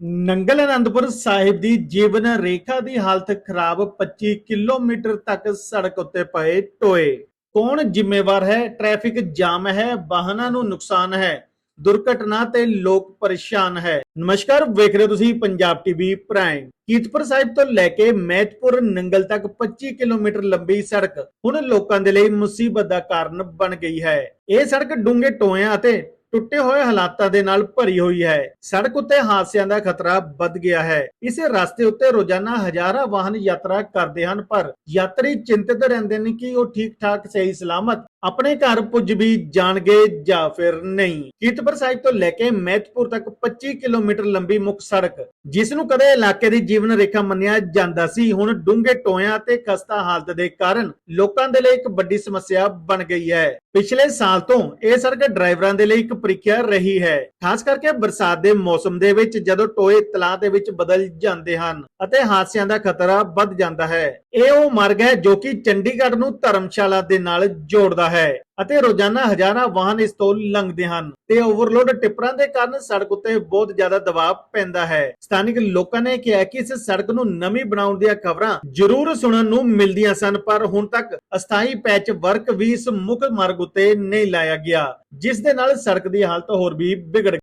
ਨੰਗਲ ਅਨੰਦਪੁਰ ਸਾਹਿਬ ਦੀ ਜੀਵਨ ਰੇਖਾ ਦੀ ਹਾਲਤ ਖਰਾਬ 25 ਕਿਲੋਮੀਟਰ ਤੱਕ ਸੜਕ ਉੱਤੇ ਪਏ ਟੋਏ। ਕੌਣ ਜ਼ਿੰਮੇਵਾਰ ਹੈ? ਟ੍ਰੈਫਿਕ ਜਾਮ ਹੈ, ਵਾਹਨਾਂ ਨੂੰ ਨੁਕਸਾਨ ਹੈ, ਦੁਰਘਟਨਾ ਤੇ ਲੋਕ ਪਰੇਸ਼ਾਨ ਹੈ। ਨਮਸਕਾਰ, ਵੇਖ ਰਹੇ ਤੁਸੀਂ ਪੰਜਾਬ ਟੀਵੀ ਪ੍ਰਾਈਮ। ਕੀਰਤਪੁਰ ਸਾਹਿਬ ਤੋਂ ਲੈ ਕੇ ਮੈਤਪੁਰ ਨੰਗਲ ਤੱਕ 25 ਕਿਲੋਮੀਟਰ ਲੰਬੀ ਸੜਕ ਹੁਣ ਲੋਕਾਂ ਦੇ ਲਈ ਮੁਸੀਬਤ ਦਾ ਕਾਰਨ ਬਣ ਗਈ ਹੈ। ਇਹ ਸੜਕ ਡੂੰਘੇ ਟੋਇਆਂ ਅਤੇ ਟੁੱਟੇ ਹੋਏ ਹਾਲਾਤਾਂ ਦੇ ਨਾਲ ਭਰੀ ਹੋਈ ਹੈ। ਸੜਕ ਉੱਤੇ ਹਾਦਸਿਆਂ ਦਾ ਖਤਰਾ ਵੱਧ ਗਿਆ ਹੈ। ਇਸ ਰਸਤੇ ਉੱਤੇ ਰੋਜ਼ਾਨਾ ਹਜ਼ਾਰਾਂ ਵਾਹਨ ਯਾਤਰਾ ਕਰਦੇ ਹਨ, ਪਰ ਯਾਤਰੀ ਚਿੰਤਤ ਰਹਿੰਦੇ ਨੇ ਕਿ ਉਹ ਠੀਕ ਠਾਕ ਸਹੀ, ਸਲਾਮਤ ਆਪਣੇ ਘਰ ਪੁੱਜ ਵੀ ਜਾਣਗੇ ਜਾਂ ਫਿਰ ਨਹੀਂ। ਕੀਰਤਪੁਰ ਸਾਹਿਬ ਤੋਂ ਲੈ ਕੇ ਮਹਿਤਪੁਰ ਤੱਕ 25 ਕਿਲੋਮੀਟਰ ਲੰਬੀ ਮੁੱਖ ਸੜਕ, ਜਿਸ ਨੂੰ ਕਦੇ ਇਲਾਕੇ ਦੀ ਜੀਵਨ ਰੇਖਾ ਮੰਨਿਆ ਜਾਂਦਾ ਸੀ, ਹੁਣ ਡੂੰਘੇ ਟੋਇਆਂ ਤੇ ਖਸਤਾ ਹਾਲਤ ਦੇ ਕਾਰਨ ਲੋਕਾਂ ਦੇ ਲਈ ਇੱਕ ਵੱਡੀ ਸਮੱਸਿਆ ਬਣ ਗਈ ਹੈ। ਪਿਛਲੇ ਸਾਲ ਤੋਂ ਇਹ ਸੜਕ ਡਰਾਈਵਰਾਂ ਦੇ ਲਈ ਇੱਕ ਪ੍ਰੀਖਿਆ ਰਹੀ ਹੈ। ਖਾਸ ਕਰਕੇ ਬਰਸਾਤ ਦੇ ਮੌਸਮ ਦੇ ਵਿੱਚ ਜਦੋਂ ਟੋਏ ਤਲਾਅ ਦੇ ਵਿੱਚ ਬਦਲ ਜਾਂਦੇ ਹਨ ਅਤੇ ਹਾਦਸਿਆਂ ਦਾ ਖਤਰਾ ਵੱਧ ਜਾਂਦਾ ਹੈ। ਇਹ ਉਹ ਮਾਰਗ ਹੈ ਜੋ ਕਿ ਚੰਡੀਗੜ੍ਹ ਨੂੰ ਧਰਮਸ਼ਾਲਾ ਦੇ ਨਾਲ ਜੋੜਦਾ ਹੈ। ਅਤੇ ਰੋਜ਼ਾਨਾ ਹਜ਼ਾਰਾਂ ਵਾਹਨ ਇਸ ਤੋਂ ਲੰਘਦੇ ਹਨ ਤੇ ਓਵਰਲੋਡ ਟਿੱਪਰਾਂ ਦੇ ਕਾਰਨ ਸੜਕ ਉੱਤੇ ਬਹੁਤ ਜ਼ਿਆਦਾ ਦਬਾਅ ਪੈਂਦਾ ਹੈ। ਸਥਾਨਿਕ ਲੋਕਾਂ ਨੇ ਕਿਹਾ ਕਿ ਇਸ ਸੜਕ ਨੂੰ ਨਵੀਂ ਬਣਾਉਣ ਦੀਆਂ ਖਬਰਾਂ ਜ਼ਰੂਰ ਸੁਣਨ ਨੂੰ ਮਿਲਦੀਆਂ ਸਨ, ਪਰ ਹੁਣ ਤੱਕ ਅਸਥਾਈ ਪੈਚ ਵਰਕ ਵੀ ਇਸ ਮੁੱਖ ਮਾਰਗ ਉੱਤੇ ਨਹੀਂ ਲਾਇਆ ਗਿਆ, ਜਿਸ ਦੇ ਨਾਲ ਸੜਕ ਦੀ ਹਾਲਤ ਹੋਰ ਵੀ ਵਿਗੜ